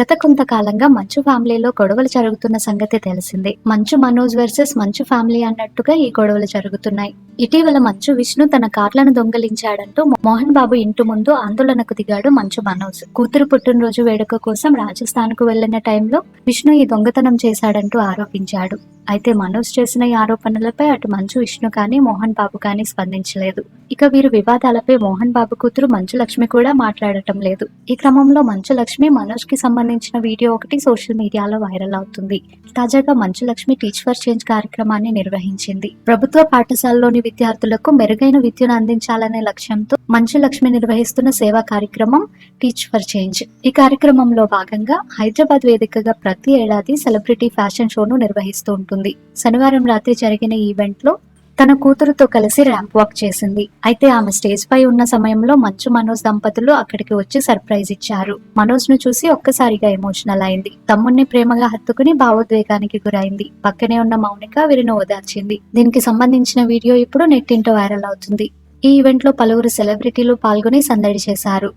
గత కొంతకాలంగా మంచు ఫ్యామిలీలో గొడవలు జరుగుతున్న సంగతి తెలిసిందే. మంచు మనోజ్ వర్సెస్ మంచు ఫ్యామిలీ అన్నట్టుగా ఈ గొడవలు జరుగుతున్నాయి. ఇటీవల మంచు విష్ణు తన కార్లను దొంగలించాడంటూ మోహన్ బాబు ఇంటి ముందు ఆందోళనకు దిగాడు మంచు మనోజ్. కూతురు పుట్టినరోజు వేడుక కోసం రాజస్థాన్కు వెళ్ళిన టైంలో విష్ణు ఈ దొంగతనం చేశాడంటూ ఆరోపించాడు. అయితే మనోజ్ చేసిన ఈ ఆరోపణలపై అటు మంచు విష్ణు కానీ మోహన్ బాబు కానీ స్పందించలేదు. ఇక వీరు వివాదాలపై మోహన్ బాబు కూతురు మంచు లక్ష్మి కూడా మాట్లాడటం లేదు. ఈ క్రమంలో మంచు లక్ష్మి మనోజ్కి సంబంధించిన వీడియో ఒకటి సోషల్ మీడియాలో వైరల్ అవుతుంది. తాజాగా Manchu Lakshmi teach for change కార్యక్రమాన్ని నిర్వహించింది. ప్రభుత్వ పాఠశాలలోని విద్యార్థులకు మెరుగైన విద్యను అందించాలనే లక్ష్యంతో మంచు లక్ష్మి నిర్వహిస్తున్న సేవా కార్యక్రమం టీచ్ ఫర్ చేంజ్ ఈ కార్యక్రమంలో భాగంగా హైదరాబాద్ వేదికగా ప్రతి ఏడాది సెలబ్రిటీ ఫ్యాషన్ షోను నిర్వహిస్తూ ఉంటుంది. శనివారం రాత్రి జరిగిన ఈవెంట్లో తన కూతురుతో కలిసి ర్యాంప్ వాక్ చేసింది. అయితే ఆమె స్టేజ్ పై ఉన్న సమయంలో మంచు మనోజ్ దంపతులు అక్కడికి వచ్చి సర్ప్రైజ్ ఇచ్చారు. మనోజ్ను చూసి ఒక్కసారిగా ఎమోషనల్ అయింది. తమ్ముణ్ణి ప్రేమగా హత్తుకుని భావోద్వేగానికి గురైంది. పక్కనే ఉన్న మౌనిక వీరిని ఓదార్చింది. దీనికి సంబంధించిన వీడియో ఇప్పుడు నెట్టింటో వైరల్ అవుతుంది. ఈ ఈవెంట్లో పలువురు సెలబ్రిటీలు పాల్గొని సందడి చేశారు.